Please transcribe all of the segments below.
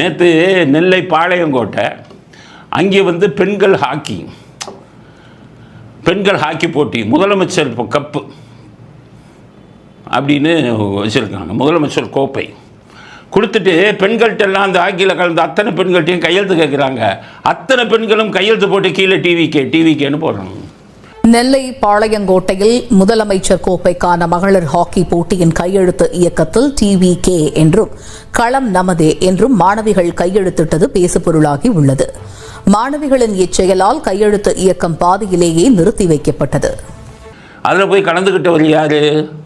நேற்று நெல்லை பாளையங்கோட்டை அங்கே வந்து பெண்கள் ஹாக்கி. பெண்கள் ஹாக்கி போட்டி முதலமைச்சர் கப்பு அப்படின்னு வச்சுருக்காங்க. முதலமைச்சர் கோப்பை. கொடுத்துட்டு பெண்கள்கிட்ட எல்லாம் அந்த ஹாக்கியில் கலந்து அத்தனை பெண்கள்ட்டையும் கையெழுத்து கேட்குறாங்க அத்தனை பெண்களும் கையெழுத்து போட்டு கீழே டிவி கே டிவி கேன்னு போடுறாங்க. நெல்லை பாளையங்கோட்டையில் முதலமைச்சர் கோப்பைக்கான மகளிர் ஹாக்கி போட்டியின் கையெழுத்து இயக்கத்தில் டிவி கே என்றும் களம் நமதே என்றும் மாணவிகள் கையெழுத்திட்டது பேசுபொருளாகி உள்ளது. மாணவிகளின் இச்செயலால் கையெழுத்து இயக்கம் பாதியிலேயே நிறுத்தி வைக்கப்பட்டது. அதில் போய் கலந்துக்கிட்டவர் யார்?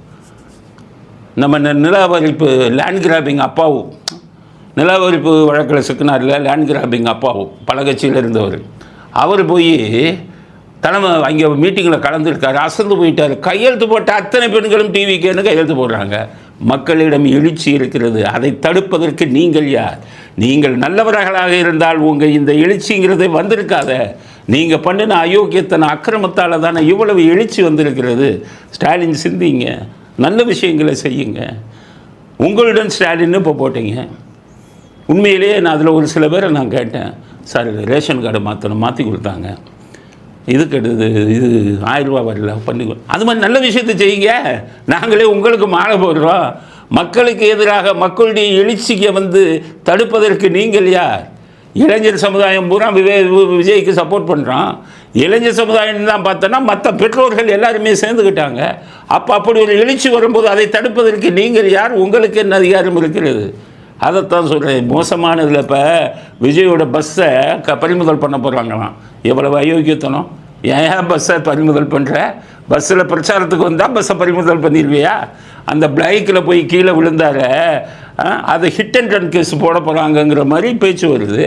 நம்ம நி- நிலாவரிப்பு லேண்ட் கிராபிங் அப்பாவும் நிலாவரிப்பு வழக்கில் சிக்கினார்ல லேண்ட் கிராபிங் அப்பாவும் பல கட்சியில் இருந்தவர் அவர் போய் தலைமை அங்கே மீட்டிங்கில் கலந்துருக்காரு அசந்து போயிட்டார். கையெழுத்து போட்ட அத்தனை பெண்களும் டிவிக்கேன்னு கையெழுத்து போடுறாங்க? மக்களிடம் எழுச்சி இருக்கிறது அதை தடுப்பதற்கு நீங்கள் யார்? நீங்கள் நல்லவர்களாக இருந்தால் உங்கள் இந்த எழுச்சிங்கிறதே வந்திருக்காத. நீங்கள் பண்ணின அயோக்கியத்தன அக்கிரமத்தால் தானே இவ்வளவு எழுச்சி வந்திருக்கிறது. ஸ்டாலின் சிந்திங்க நல்ல விஷயங்களை செய்யுங்க. உங்களுடன் ஸ்டாலின்னு இப்போ போட்டீங்க. உண்மையிலேயே நான் அதில் ஒரு சில பேரை நான் கேட்டேன். சார் ரேஷன் கார்டை மாற்றணும் மாற்றி கொடுத்தாங்க. இதுக்கு கெடுது இது ஆயிரம் ரூபா வரல பண்ணிக்கோ அது மாதிரி நல்ல விஷயத்தை செய்யுங்க. நாங்களே உங்களுக்கு மாலை போடுறோம். மக்களுக்கு எதிராக மக்களுடைய எழுச்சியை வந்து தடுப்பதற்கு நீங்கள் யார்? இளைஞர் சமுதாயம் பூரா விவே விஜய்க்கு சப்போர்ட் பண்ணுறான் இளைஞர் சமுதாயம் தான் பார்த்தோன்னா மற்ற பெற்றோர்கள் எல்லாருமே சேர்ந்துக்கிட்டாங்க அப்போ அப்படி ஒரு எழுச்சி வரும்போது அதை தடுப்பதற்கு நீங்கள் யார்? உங்களுக்கு என்ன அதிகாரம் இருக்கிறது? அதைத்தான் சொல்கிறேன் மோசமானதில் இப்போ விஜயோட பஸ்ஸை க பறிமுதல் பண்ண போகிறாங்களாம் எவ்வளவு அயோக்கியத்தனம். ஏன் பஸ்ஸை பறிமுதல் பண்ணுற பஸ்ஸில் பிரச்சாரத்துக்கு வந்தால் பஸ்ஸை பறிமுதல் பண்ணிடுவியா அந்த பிளைக்கில் போய் கீழே விழுந்தார அதை ஹிட் அண்ட் ரன் கேஸ் போட போகிறாங்கங்கிற மாதிரி பேச்சு வருது.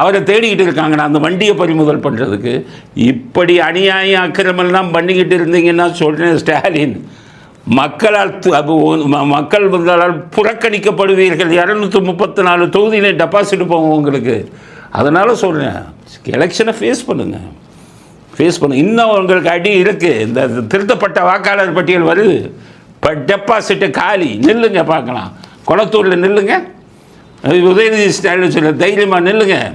அவரை தேடிக்கிட்டு இருக்காங்கண்ணா அந்த வண்டியை பறிமுதல் பண்ணுறதுக்கு இப்படி அநியாயம் அக்கிரமெல்லாம் பண்ணிக்கிட்டு இருந்தீங்கன்னா சொல்கிறேன் ஸ்டாலின். மக்களால் ம- மக்கள் வந்தால் புறக்கணிக்கப்படுவீர்கள். இரநூத்தி முப்பத்தி நாலு தொகுதியிலே டெபாசிட் போகும் உங்களுக்கு. அதனால் சொல்கிறேன் எலெக்ஷனை ஃபேஸ் பண்ணுங்கள் ஃபேஸ் பண்ணு. இன்னும் உங்களுக்கு அடி இருக்குது இந்த திருத்தப்பட்ட வாக்காளர் பட்டியல் வருது. இப்போ டெபாசிட்டு காலி. நில்லுங்க பார்க்கலாம். குளத்தூரில் நில்லுங்க. அது உதயநிதி ஸ்டாலின் சொல்ல தைரியமாக நில்லுங்க.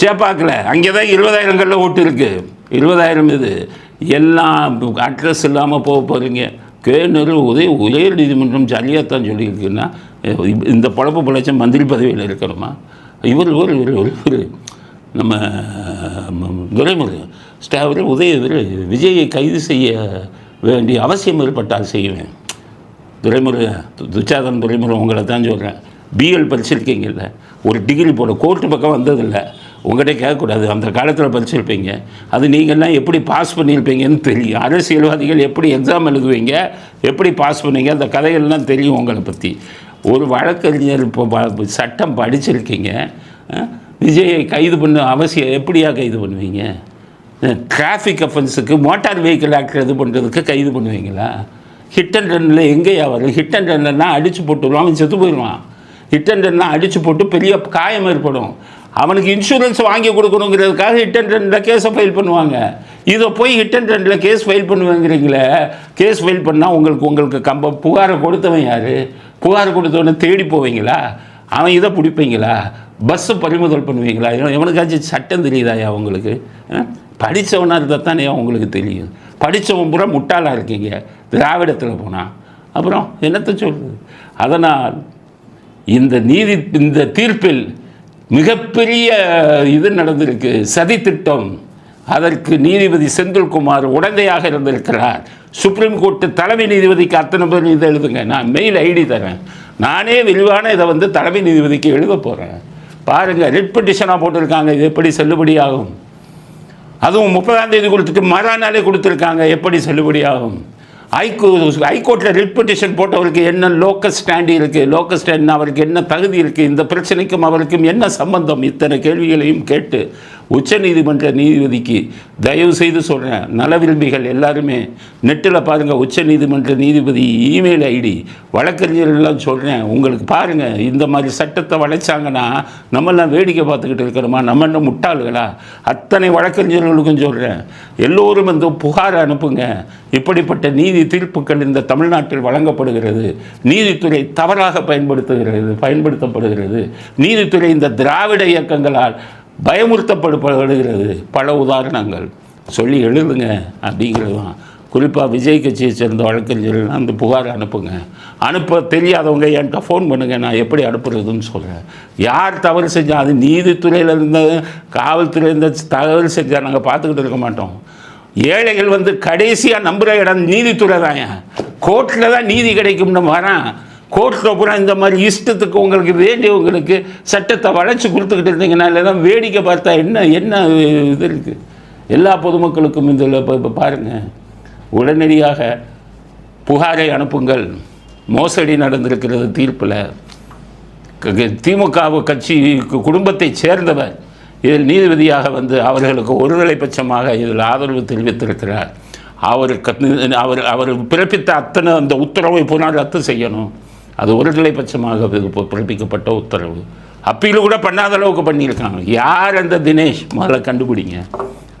சேப்பாக்கில் அங்கே தான் இருபதாயிரங்களில் ஓட்டு இருக்குது இருபதாயிரம் இது. எல்லாம் அட்ரஸ் இல்லாமல் போக போகிறீங்க கேனூர் உதய உயர் நீதிமன்றம் சரியாகத்தான் சொல்லியிருக்குன்னா இந்த பொழப்பு பிழைச்ச மந்திரி பதவியில் இருக்கணுமா? இவர் ஒரு இவர் ஒரு நம்ம துரைமுருகன் ஸ்டாவர் உதயவர் விஜயை கைது செய்ய வேண்டிய அவசியம் ஏற்பட்டால் செய்வேன். துரைமுருகன் துச்சாதன் துரைமுருகன் உங்களை தான் சொல்கிறேன் பிஎல் படிச்சிருக்கீங்கல்ல ஒரு டிகிரி போட கோர்ட்டு பக்கம் வந்ததில்லை. உங்கள்கிட்ட கேட்கக்கூடாது. அந்த காலத்தில் படிச்சிருப்பீங்க. அது நீங்கள்லாம் எப்படி பாஸ் பண்ணியிருப்பீங்கன்னு தெரியும். அரசியல்வாதிகள் எப்படி எக்ஸாம் எழுதுவீங்க? எப்படி பாஸ் பண்ணீங்க? அந்த கதைகள்லாம் தெரியும் உங்களை பற்றி ஒரு வழக்கறிஞர் இப்போ சட்டம் படிச்சிருக்கீங்க. விஜயை கைது பண்ண அவசியம் எப்படியா கைது பண்ணுவீங்க? டிராஃபிக் அஃபென்ஸுக்கு மோட்டார் வெஹிக்கிள் ஆக்ட் இது பண்ணுறதுக்கு கைது பண்ணுவீங்களா? ஹிட் அண்ட் ரன்னில் எங்கேயா வரும்? ஹிட் அண்ட் ரன்லாம் அடித்து போட்டுருவான் அவன் செத்து போயிடுவான். ஹிட் அண்ட் ரன்லாம் அடித்து போட்டு பெரிய காயம் ஏற்படும். அவனுக்கு இன்சூரன்ஸ் வாங்கி கொடுக்கணுங்கிறதுக்காக ஹிட் அண்ட் ரன்னில் கேஸை ஃபைல் பண்ணுவாங்க. இதை போய் ஹிட் அண்ட் ரன்னில் கேஸ் ஃபைல் பண்ணுவேங்கிறீங்களே கேஸ் ஃபைல் பண்ணால் உங்களுக்கு உங்களுக்கு கம்ப புகாரை கொடுத்தவன் யார்? புகார் கொடுத்தவனை தேடி போவீங்களா? அவன் இதை பிடிப்பீங்களா? பஸ்ஸு பறிமுதல் பண்ணுவீங்களா? எவனுக்காச்சும் சட்டம் தெரியுதாயா உங்களுக்கு படித்தவனாக இருந்தால் தானே உங்களுக்கு தெரியும். படித்தவன் பூரா முட்டாளாக இருக்கீங்க. திராவிடத்தில் போனால் அப்புறம் என்னத்தை சொல்லுது அதனால் இந்த நீதி இந்த தீர்ப்பில் மிகப்பெரிய இது நடந்திருக்கு. சதி திட்டம். அதற்கு நீதிபதி செந்தில்குமார் உடந்தையாக இருந்திருக்கிறார். சுப்ரீம் கோர்ட்டு தலைமை நீதிபதிக்கு அத்தனை பேர் இதை எழுதுங்க. நான் மெயில் ஐடி தரேன். நானே விரிவான இதை வந்து தலைமை நீதிபதிக்கு எழுத போகிறேன் பாருங்கள் ரெட் பெட்டிஷனாக போட்டிருக்காங்க. இது எப்படி செல்லுபடியாகும்? அதுவும் முப்பதாம் தேதி கொடுத்துட்டு மறுநாளே கொடுத்துருக்காங்க. எப்படி செல்லுபடியாகும்? ஹைகோ ஹைகோர்ட்டில் ரிட் பெட்டிஷன் போட்டவருக்கு என்ன லோக்கல் ஸ்டாண்ட் இருக்குது லோக்கல் ஸ்டாண்ட் அவருக்கு என்ன தகுதி இருக்குது இந்த பிரச்சனைக்கும் அவருக்கும் என்ன சம்பந்தம்? இத்தனை கேள்விகளையும் கேட்டு உச்ச நீதிமன்ற நீதிபதிக்கு தயவு செய்து சொல்கிறேன் நல விரும்பிகள் எல்லாருமே நெட்டில் பாருங்கள் உச்ச நீதிமன்ற நீதிபதி இமெயில் ஐடி. வழக்கறிஞர்கள்லாம் சொல்கிறேன் உங்களுக்கு பாருங்கள் இந்த மாதிரி சட்டத்தை வளைச்சாங்கன்னா நம்மெல்லாம் வேடிக்கை பார்த்துக்கிட்டு இருக்கிறோமா? நம்ம என்ன முட்டாளுகளா? அத்தனை வழக்கறிஞர்களுக்கும் சொல்கிறேன் எல்லோரும் வந்து புகார் அனுப்புங்க. இப்படிப்பட்ட நீதி தீர்ப்புகள் இந்த தமிழ்நாட்டில் வழங்கப்படுகிறது. நீதித்துறை தவறாக பயன்படுத்துகிறது பயன்படுத்தப்படுகிறது. நீதித்துறை இந்த திராவிட இயக்கங்களால் பயமுறுத்தப்படுகிறது. பல உதாரணங்கள். சொல்லி எழுதுங்க அப்படிங்கிறது தான். குறிப்பாக விஜய் கட்சியை சேர்ந்த வழக்கறிஞர்கள்லாம் அந்த புகார் அனுப்புங்க. அனுப்ப தெரியாதவங்க என்கிட்ட ஃபோன் பண்ணுங்கள் நான் எப்படி அனுப்புறதுன்னு சொல்கிறேன் யார் தவறு செஞ்சால் அது நீதித்துறையில் இருந்த காவல்துறை இருந்த தவறு செஞ்சால் நாங்கள் பார்த்துக்கிட்டு இருக்க மாட்டோம். ஏழைகள் வந்து கடைசியாக நம்புகிற இடம் நீதித்துறை தான் கோர்ட்டில் தான் நீதி கிடைக்கும்னு வரேன். கோர்ட்டில் பூரா இந்த மாதிரி இஷ்டத்துக்கு உங்களுக்கு வேண்டியவங்களுக்கு சட்டத்தை வளைச்சி கொடுத்துக்கிட்டு இருந்தீங்கன்னா இல்லைன்னா வேடிக்கை பார்த்தா என்ன என்ன இது இருக்குது எல்லா பொதுமக்களுக்கும் இதில் இப்போ பாருங்கள் உடனடியாக புகாரை அனுப்புங்கள். மோசடி நடந்திருக்கிறது தீர்ப்பில். திமுக கட்சி குடும்பத்தை சேர்ந்தவர். இதில் நீதிபதியாக வந்து அவர்களுக்கு ஒருதலை பட்சமாக இதில் ஆதரவு தெரிவித்திருக்கிறார். அவருக்கு அவர் அவர் பிறப்பித்த அத்தனை அந்த உத்தரவை பூரா ரத்து செய்யணும். அது ஒருதலை பட்சமாக பிறப்பிக்கப்பட்ட உத்தரவு. அப்பீல் கூட பண்ணாத அளவுக்கு பண்ணியிருக்காங்க. யார் அந்த தினேஷ்? முதல்ல கண்டுபிடிங்க.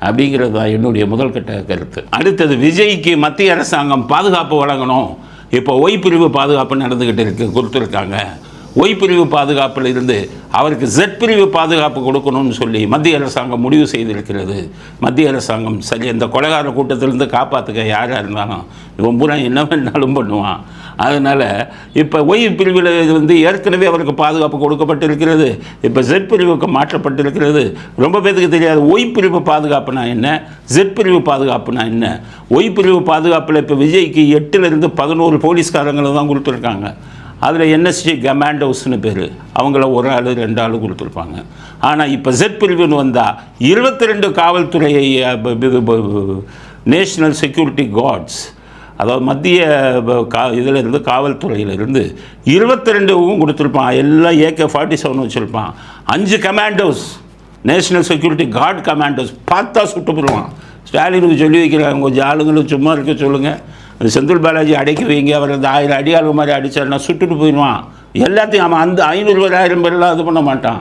அப்படிங்கிறது தான் என்னுடைய முதல் கட்ட கருத்து. அடுத்தது விஜய்க்கு மத்திய அரசாங்கம் பாதுகாப்பு வழங்கணும். இப்போ ஒய் பிரிவு பாதுகாப்பு நடந்துக்கிட்டு இருக்கு கொடுத்துருக்காங்க. ஒய் பிரிவு பாதுகாப்பில் இருந்து அவருக்கு ஜெட் பிரிவு பாதுகாப்பு கொடுக்கணும்னு சொல்லி மத்திய அரசாங்கம் முடிவு செய்திருக்கிறது. மத்திய அரசாங்கம் சரி இந்த கொலகார கூட்டத்திலிருந்து காப்பாற்றுக்க யாராக இருந்தாலும். இவன் பூரா என்ன வேணாலும் பண்ணுவான். அதனால் இப்போ ஒய் பிரிவில் இது வந்து ஏற்கனவே அவருக்கு பாதுகாப்பு கொடுக்கப்பட்டிருக்கிறது. இப்போ ஜெட் பிரிவுக்கு மாற்றப்பட்டிருக்கிறது. ரொம்ப பேருக்கு தெரியாது ஒய் பிரிவு பாதுகாப்புனா என்ன? ஜெட் பிரிவு பாதுகாப்புனா என்ன? ஒய் பிரிவு பாதுகாப்பில் இப்போ விஜய்க்கு எட்டுலேருந்து பதினோரு போலீஸ்காரங்களை தான் கொடுத்துருக்காங்க. அதில் என்எஸ்ஜி கமாண்டோஸ்னு பேர். அவங்கள ஒரு ஆள் ரெண்டு ஆள் கொடுத்துருப்பாங்க. ஆனால் இப்போ ஜெட் பிரிவுன்னு வந்தால் இருபத்தி ரெண்டு காவல்துறையை நேஷ்னல் செக்யூரிட்டி கார்ட்ஸ் அதாவது மத்திய கா இதிலிருந்து காவல்துறையிலிருந்து இருபத்தி ரெண்டுவும் கொடுத்துருப்பான். எல்லாம் ஏகே ஃபார்ட்டி செவன் வச்சுருப்பான். அஞ்சு commandos national security guard commandos பார்த்தா சுட்டு போடுவான். ஸ்டாலினுக்கு சொல்லி வைக்கிறாங்க கொஞ்சம் ஆளுங்களும் சும்மா இருக்க சொல்லுங்கள் அந்த செந்தில் பாலாஜி அடைக்க வைங்க. அவர் அந்த ஆயிரம் அடியாளு மாதிரி அடித்தாருன்னா சுட்டுட்டு போயிடுவான். எல்லாத்தையும் அவன் அந்த ஐநூறு ஆயிரம் பேர்லாம் இது பண்ண மாட்டான்.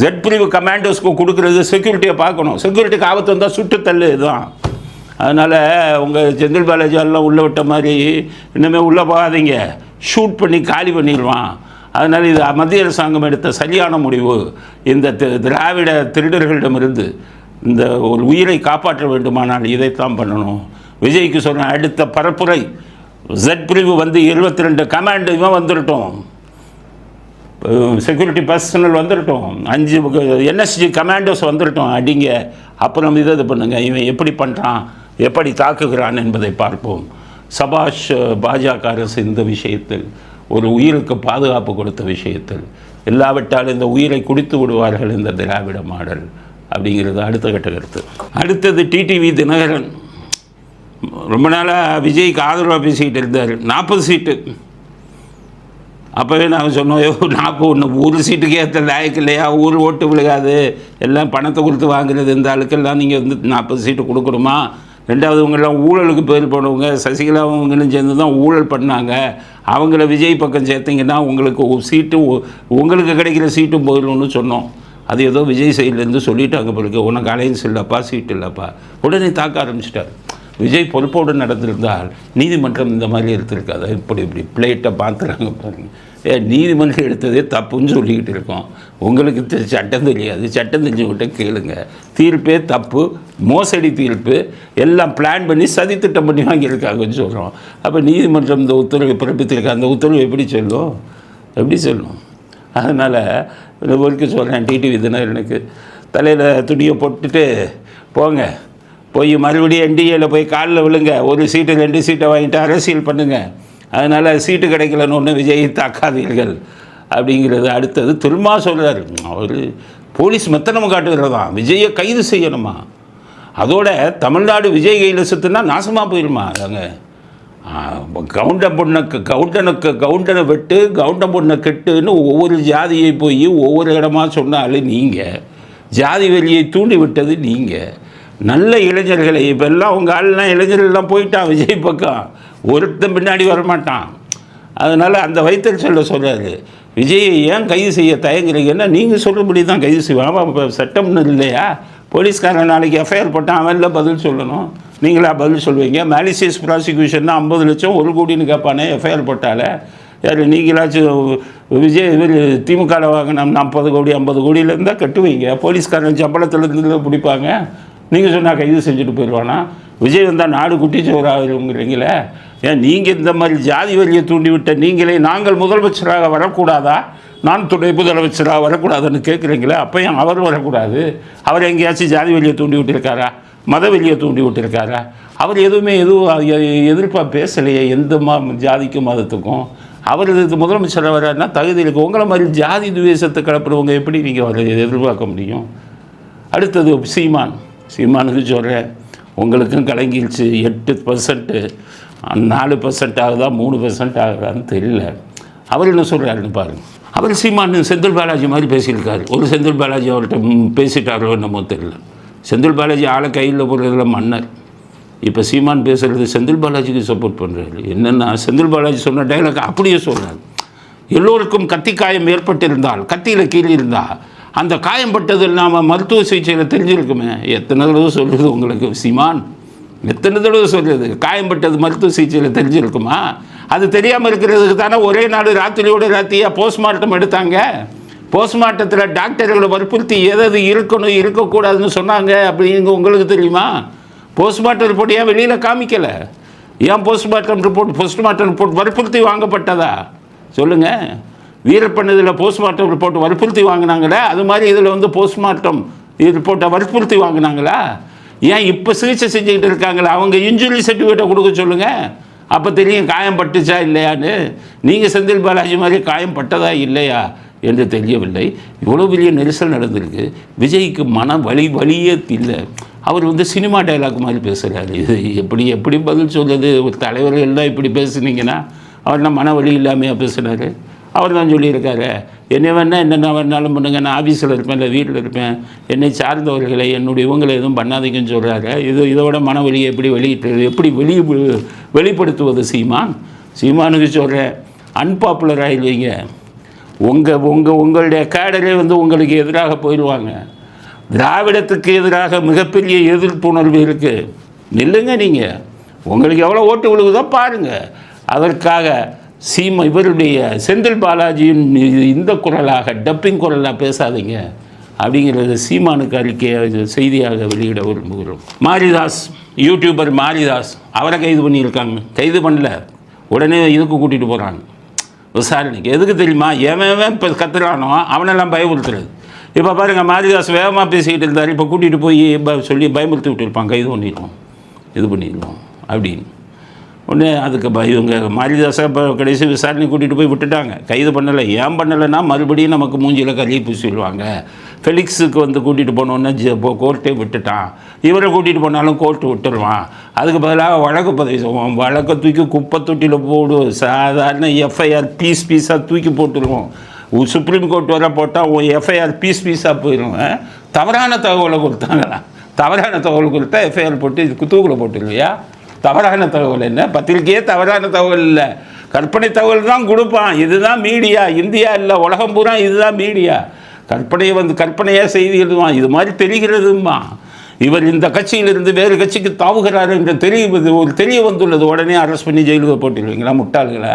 ஜெட் பிரிவு கமாண்டோஸ்க்கு கொடுக்குறது செக்யூரிட்டியை பார்க்கணும். செக்யூரிட்டிக்கு ஆபத்து வந்தால் சுட்டு தள்ளு இதுதான். அதனால் உங்கள் செந்தில் பாலாஜி எல்லாம் உள்ளே விட்ட மாதிரி இன்னுமே உள்ளே போகாதீங்க. ஷூட் பண்ணி காலி பண்ணிடுவான். அதனால் இது மத்திய அரசாங்கம் எடுத்த சரியான முடிவு. இந்த தி- திராவிட திருடர்களிடமிருந்து இந்த ஒரு உயிரை காப்பாற்ற வேண்டுமானால் இதைத்தான் பண்ணணும். விஜய்க்கு சொன்ன அடுத்த பரப்புரை ஜெட் பிரிவு வந்து இருபத்தி ரெண்டு கமாண்ட் இவன் வந்துடட்டும் செக்யூரிட்டி பர்சனல் வந்துடட்டும் அஞ்சு என்எஸ்ஜி கமாண்டோஸ் வந்துடட்டும் அடிங்க. அப்புறம் இதை இது பண்ணுங்கள் இவன் எப்படி பண்ணுறான் எப்படி தாக்குகிறான் என்பதை பார்ப்போம். சபாஷ் பாஜக அரசு இந்த விஷயத்தில் ஒரு உயிருக்கு பாதுகாப்பு கொடுத்த விஷயத்தில் இல்லாவிட்டால் இந்த உயிரை குடித்து விடுவார்கள் இந்த திராவிட மாடல் அப்படிங்கிறது அடுத்த கட்ட கருத்து. அடுத்தது டிடிவி தினகரன். ரொம்ப நாளாக விஜய்க்கு ஆதரவாக பேசிக்கிட்டு இருந்தார். நாற்பது சீட்டு. அப்போவே நாங்கள் சொன்னோம் நாற்பது ஒன்று ஒரு சீட்டுக்கே ஏற்ற லாயக்கு இல்லையா? ஊர் ஓட்டு விழுகாது. எல்லாம் பணத்தை கொடுத்து வாங்குறது இந்த ஆளுக்கெல்லாம் நீங்கள் வந்து நாற்பது சீட்டு கொடுக்கணுமா? ரெண்டாவது இவங்கெல்லாம் ஊழலுக்கு பேர் போனவங்க சசிகலா அவங்களும் சேர்ந்து தான் ஊழல் பண்ணாங்க. அவங்கள விஜய் பக்கம் சேர்த்தீங்கன்னா உங்களுக்கு சீட்டும் உங்களுக்கு கிடைக்கிற சீட்டும் போயிடும்னு சொன்னோம். அது ஏதோ விஜய் சைட்லேருந்து சொல்லிட்டாங்க பிறகு உனக்கு அலையன்ஸ் இல்லைப்பா சீட் இல்லைப்பா. உடனே தாக்க ஆரம்பிச்சிட்டார். விஜய் பொறுப்போடு நடந்திருந்தால் நீதிமன்றம் இந்த மாதிரி எடுத்திருக்காது? இப்படி இப்படி பிளேட்டை பார்த்துறாங்க பாருங்கள் நீதிமன்றம் எடுத்ததே தப்புன்னு சொல்லிக்கிட்டு இருக்கோம். உங்களுக்கு சட்டம் தெரியாது. சட்டம் தெரிஞ்சவங்ககிட்ட கேளுங்க. தீர்ப்பே தப்பு மோசடி தீர்ப்பு எல்லாம் பிளான் பண்ணி சதித்திட்டம் பண்ணி வாங்கியிருக்காங்கன்னு சொல்கிறோம் அப்போ நீதிமன்றம் இந்த உத்தரவை பிறப்பித்திருக்க அந்த உத்தரவு எப்படி சொல்லும்? எப்படி சொல்லும்? அதனால் ஒருக்கு சொல்கிறேன் டிடிவி தினகரனுக்கு தலையில் துணியை போட்டுட்டு போங்க. போய் மறுபடியும் என்டிஏல போய் காலில் விழுங்க. ஒரு சீட்டு ரெண்டு சீட்டை வாங்கிட்டு அரசியல் பண்ணுங்கள் அதனால் சீட்டு கிடைக்கலன்னு ஒன்று விஜய் தாக்காதீர்கள் அப்படிங்கிறது அடுத்தது. திரும்ப சொல்கிறார் அவர் போலீஸ் மெத்தனம் காட்டுகிறதான் விஜயை கைது செய்யணுமா? அதோட தமிழ்நாடு விஜய் கையில் சுற்றுனா நாசமாக போயிடுமா அதாங்க. கவுண்ட பொண்ணுக்கு கவுண்டனுக்கு கவுண்டனை வெட்டு கவுண்ட பொண்ணை கெட்டுன்னு ஒவ்வொரு ஜாதியை போய் ஒவ்வொரு இடமா சொன்னாலும் நீங்கள் ஜாதி வெறியை தூண்டி விட்டது நீங்கள் நல்ல இளைஞர்களை இப்போ எல்லாம் உங்கள் ஆள்லாம் இளைஞர்கள்லாம் போயிட்டான் விஜய் பக்கம். ஒருத்தன் பின்னாடி வரமாட்டான். அதனால் அந்த வைத்தல் சொல்ல சொல்லாது விஜயை ஏன் கைது செய்ய தயங்குறீங்கன்னா நீங்கள் சொல்லும்படி தான் கைது செய்வோம் ஆமாம் இப்போ சட்டம்னு இல்லையா? போலீஸ்காரன் நாளைக்கு எஃப்ஐஆர் போட்டால் அவனில் பதில் சொல்லணும். நீங்களா பதில் சொல்லுவீங்க? மேலிசியஸ் ப்ராசிக்யூஷன்னா ஐம்பது லட்சம் ஒரு கோடின்னு கேட்பானே எஃப்ஐஆர் போட்டாலே. யார் நீங்களாச்சும் விஜய் இவர் திமுகவில் வாங்கினா நாற்பது கோடி ஐம்பது கோடியிலேருந்தா கட்டுவீங்க. போலீஸ்காரன் சம்பளத்துலேருந்து பிடிப்பாங்க. நீங்கள் சொன்னால் கைது செஞ்சுட்டு போயிடுவானா விஜய் வந்தால் நாடு குட்டி சோறாகிறவங்கிறீங்களே ஏன் நீங்கள் இந்த மாதிரி ஜாதி வரியை தூண்டிவிட்ட நீங்களே நாங்கள் முதலமைச்சராக வரக்கூடாதா? நான் துணை முதலமைச்சராக வரக்கூடாதுன்னு கேட்குறீங்களே அப்போ ஏன் அவர் வரக்கூடாது? அவர் எங்கேயாச்சும் ஜாதி வழியை தூண்டி விட்டிருக்காரா மத வெளியை தூண்டி விட்டிருக்காரா அவர் எதுவுமே எதுவும் எதிர்ப்பாக பேசலையே எந்த மா ஜாதிக்கும் மதத்துக்கும். அவர் இது முதலமைச்சராக வர்றாருன்னா தகுதி இருக்குது உங்களை மாதிரி ஜாதி துவேஷத்தை கிளப்புறவங்க எப்படி நீங்கள் அவரை எதிர்பார்க்க முடியும்? அடுத்தது சீமான். சீமானுக்கு சொல்கிறேன் உங்களுக்கும் கலங்கிருச்சு எட்டு பர்சன்ட்டு நாலு பர்சன்ட் ஆகுதா மூணு பர்சன்ட் ஆகுதான்னு தெரியல. அவர் என்ன சொல்கிறாருன்னு பாருங்கள் அவர் சீமான் செந்தில் பாலாஜி மாதிரி பேசியிருக்காரு. ஒரு செந்தில் பாலாஜி அவர்கிட்ட பேசிட்டாரோ என்னமோ தெரியல. செந்தில் பாலாஜி ஆளை கையில் போடுறதுல மன்னர். இப்போ சீமான் பேசுகிறது செந்தில் பாலாஜிக்கு சப்போர்ட் பண்ணுறாரு என்னென்னா செந்தில் பாலாஜி சொன்ன டைலாக் அப்படியே சொல்கிறாரு எல்லோருக்கும் கத்தி காயம் ஏற்பட்டிருந்தால் கத்தியில் கீழே இருந்தால் அந்த காயம்பட்டது நாம் மருத்துவ சிகிச்சையில் தெரிஞ்சிருக்குமே. எத்தனை தடவை சொல்கிறது உங்களுக்கு சீமான். எத்தனை தடவை சொல்லுது காயம்பட்டது மருத்துவ சிகிச்சையில் தெரிஞ்சிருக்குமா? அது தெரியாமல் இருக்கிறதுக்கு தானே ஒரே நாள் ராத்திரியோடு ராத்திரியாக போஸ்ட்மார்ட்டம் எடுத்தாங்க. போஸ்ட்மார்ட்டத்தில் டாக்டர்களை வற்புறுத்தி எதாவது இருக்கணும் இருக்கக்கூடாதுன்னு சொன்னாங்க அப்படிங்க உங்களுக்கு தெரியுமா? போஸ்ட்மார்ட்டம் ரிப்போர்ட் ஏன் வெளியில் காமிக்கலை? ஏன் போஸ்ட்மார்ட்டம் ரிப்போர்ட் போஸ்ட்மார்ட்டம் ரிப்போர்ட் வற்புறுத்தி வாங்கப்பட்டதா? சொல்லுங்கள் வீரப்பண்ணதில் போஸ்ட்மார்ட்டம் ரிப்போர்ட் வற்புறுத்தி வாங்கினாங்களே அது மாதிரி இதில் வந்து போஸ்ட்மார்ட்டம் ரிப்போர்ட்டை வற்புறுத்தி வாங்கினாங்களா? ஏன் இப்போ சிகிச்சை செஞ்சுக்கிட்டு இருக்காங்களா? அவங்க இன்ஜுரி சர்டிஃபிகேட்டை கொடுக்க சொல்லுங்கள் அப்போ தெரியும் காயம் பட்டுச்சா இல்லையான்னு. நீங்கள் செந்தில் பாலாஜி மாதிரி காயம் பட்டதா இல்லையா என்று தெரியவில்லை. இவ்வளோ பெரிய நெரிசல் நடந்திருக்கு. விஜய்க்கு மன வலி வலியே இல்லை. அவர் வந்து சினிமா டைலாக் மாதிரி பேசுகிறாரு இது எப்படி எப்படி பதில் சொல்லுது ஒரு தலைவர்கள் எல்லாம் இப்படி பேசுனீங்கன்னா அவர் நான் மன வலி இல்லாமையாக பேசுகிறாரு அவர் தான் சொல்லியிருக்காரு. என்னை வேணால் என்னென்ன வேணாலும் பண்ணுங்க. நான் ஆஃபீஸில் இருப்பேன் இல்லை வீட்டில் இருப்பேன். என்னை சார்ந்தவர்களை என்னுடைய இவங்களை எதுவும் பண்ணாதீங்கன்னு சொல்கிறாரு இது இதோட மன எப்படி வெளியிட்டு எப்படி வெளி வெளிப்படுத்துவது சீமான்? சீமானுக்கு சொல்கிறேன் அன்பாப்புலர் ஆயிடுவீங்க. உங்கள் உங்கள் உங்களுடைய கேடரே வந்து உங்களுக்கு எதிராக போயிடுவாங்க. திராவிடத்துக்கு எதிராக மிகப்பெரிய எதிர்ப்புணர்வு இருக்குது நில்லுங்க நீங்கள் உங்களுக்கு எவ்வளோ ஓட்டு விழுகுதோ பாருங்கள் அதற்காக சீமா இவருடைய செந்தில் பாலாஜியின் இந்த குரலாக டப்பிங் குரலாக பேசாதீங்க அப்படிங்கிறத சீமானுக்கு அறிக்கையாக செய்தியாக வெளியிட விரும்புகிறோம். மாரிதாஸ் யூடியூபர் மாரிதாஸ் அவரை கைது பண்ணியிருக்காங்க. கைது பண்ணல. உடனே இதுக்கு கூட்டிகிட்டு போகிறாங்க விசாரணைக்கு. எதுக்கு தெரியுமா? எவன் இப்போ கத்துறானோ அவனெல்லாம் பயமுறுத்துறது. இப்போ பாருங்கள் மாரிதாஸ் வேகமாக பேசிக்கிட்டு இருந்தார். இப்போ கூட்டிகிட்டு போய் ப- சொல்லி பயமுறுத்தி விட்டுருப்பான். கைது பண்ணிடுவோம் இது பண்ணிடுவோம் அப்படின்னு. உடனே அதுக்கு ப- இவங்க மாரிதாஸை இப்போ கடைசி விசாரணை கூட்டிகிட்டு போய் விட்டுட்டாங்க. கைது பண்ணலை. ஏன் பண்ணலைன்னா மறுபடியும் நமக்கு மூஞ்சியில் கறியை பூசிடுவாங்க ஃபெலிக்ஸுக்கு வந்து கூட்டிகிட்டு போனோன்னே ஜ கோர்ட்டே விட்டுட்டான். இவரை கூட்டிகிட்டு போனாலும் கோர்ட்டு விட்டுருவான். அதுக்கு பதிலாக வழக்கு பதவி செய்வோம் வழக்கை தூக்கி குப்பை தொட்டியில் போடு. சாதாரண எஃப்ஐஆர் பீஸ் பீஸாக தூக்கி போட்டுருவோம். சுப்ரீம் கோர்ட் வர போட்டால் உன் எஃப்ஐஆர் பீஸ் பீஸாக போயிடும் தவறான தகவலை கொடுத்தாங்களா தவறான தகவல் கொடுத்தா எஃப்ஐஆர் போட்டு இதுக்கு தூக்கில் போட்டுருவியா? தவறான தகவல் என்ன? பத்திரிக்கையே தவறான தகவல் இல்லை. கற்பனை தகவல் தான் கொடுப்பான். இதுதான் மீடியா. இந்தியா இல்லை. உலகம் பூரா இதுதான் மீடியா. கற்பனையை வந்து கற்பனையாக செய்தி எழுதுவான். இது மாதிரி தெரிகிறதுமா இவர் இந்த கட்சியிலிருந்து வேறு கட்சிக்கு தாவுகிறார் என்று தெரியுது ஒரு தெரிய வந்துள்ளது. உடனே அரெஸ்ட் பண்ணி ஜெயிலுக்கு போட்டுருவீங்களா முட்டாளுங்களா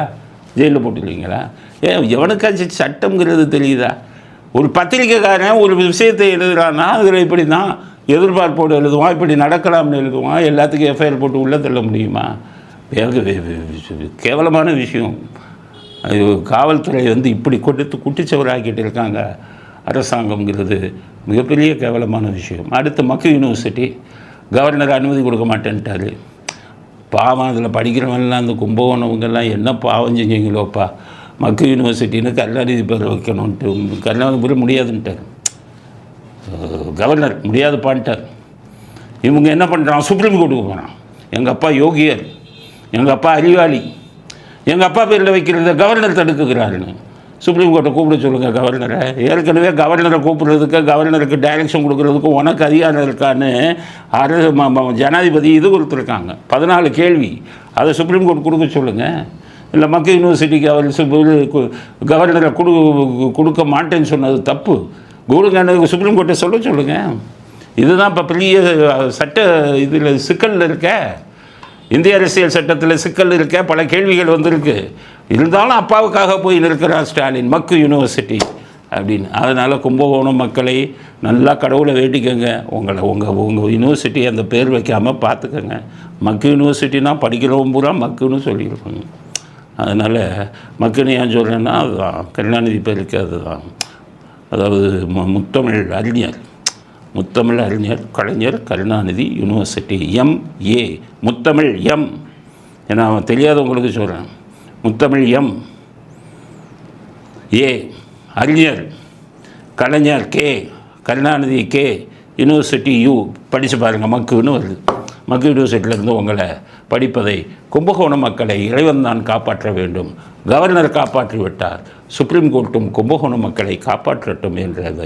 ஜெயிலில் போட்டுருவீங்களா ஏன் எவனுக்காச்சும் சட்டங்கிறது தெரியுதா? ஒரு பத்திரிக்கைக்காரன் ஒரு விஷயத்தை எழுதுகிறான்னா அதில் இப்படி தான் எதிர்பார்ப்போடு எழுதுவான் இப்படி நடக்கலாம்னு எழுதுவான் எல்லாத்துக்கும் எஃப்ஐஆர் போட்டு உள்ளே தள்ள முடியுமா? கேவலமான விஷயம். அது காவல்துறை வந்து இப்படி கொடுத்து குட்டிச்சவராக்கிட்டு இருக்காங்க. அரசாங்கம்ங்கிறது மிகப்பெரிய கேவலமான விஷயம். அடுத்து மக்கு யூனிவர்சிட்டி. கவர்னர் அனுமதி கொடுக்க மாட்டேன்ட்டாரு. பாவம் அதில் படிக்கிறவங்கலாம் அந்த கும்பகோணவங்கெல்லாம் என்ன பாவம் செஞ்சீங்களோப்பா? மக்கு யூனிவர்சிட்டின்னு கருணாநிதி பேர் வைக்கணுன்ட்டு கருணாநிதி முடியாதுன்ட்டார். கவர்னர் முடியாது பாண்ட்டார் இவங்க என்ன பண்ணுறான் சுப்ரீம் கோர்ட்டுக்கு போகிறான் எங்கள் அப்பா யோகியர் எங்கள் அப்பா அறிவாளி எங்கள் அப்பா பேரில் வைக்கிறத கவர்னர் தடுக்குகிறாருன்னு. சுப்ரீம் கோர்ட்டை கூப்பிட சொல்லுங்கள் கவர்னரை. ஏற்கனவே கவர்னரை கூப்பிடுறதுக்கு கவர்னருக்கு டைரக்ஷன் கொடுக்குறதுக்கு உனக்கு அதிகாரம் இருக்கான்னு அரசு ம- ஜனாதிபதி இது கொடுத்துருக்காங்க. பதினாலு கேள்வி. அதை சுப்ரீம் கோர்ட் கொடுக்க சொல்லுங்கள் இல்லை மக்கள் யூனிவர்சிட்டிக்கு அவர் இது கவர்னரை கொடு கொடுக்க மாட்டேன்னு சொன்னது தப்பு. கொடுங்க சுப்ரீம் கோர்ட்டை சொல்ல சொல்லுங்கள் இதுதான் இப்போ பெரிய சட்ட இதில் சிக்கலில் இருக்க. இந்திய அரசியல் சட்டத்தில் சிக்கல் இருக்க பல கேள்விகள் வந்திருக்கு. இருந்தாலும் அப்பாவுக்காக போய் நிற்கிறார் ஸ்டாலின் மக்கு யூனிவர்சிட்டி அப்படின்னு. அதனால் கும்பகோணம் மக்களை நல்லா கடவுளை வேண்டிக்கோங்க. உங்களை உங்கள் உங்கள் யூனிவர்சிட்டி அந்த பேர் வைக்காமல் பார்த்துக்கோங்க. மக்கு யூனிவர்சிட்டினா படிக்கிறவங்க பூரா மக்குன்னு சொல்லியிருப்பாங்க. அதனால் மக்குன்னு ஏன் சொல்கிறேன்னா அதுதான். கருணாநிதி பேருக்கு அதுதான். அதாவது Muthamizh Arignar Muthamizh Arignar Kalaignar Karunanidhi university A Muthamizh M ஏன்னா அவன் தெரியாதவங்களுக்கு சொல்கிறேன் முத்தமிழ் எம் ஏ அறிஞர் Kalaignar K Karunanidhi K university U படித்து பாருங்கள் மக்குன்னு வருது. மக்கு யூனிவர்சிட்டியிலேருந்து உங்களை படிப்பதை கும்பகோணம் மக்களை இறைவன் தான் காப்பாற்ற வேண்டும். கவர்னர் காப்பாற்றிவிட்டார். சுப்ரீம் கோர்ட்டும் கும்பகோணம் மக்களை காப்பாற்றட்டும் என்றது.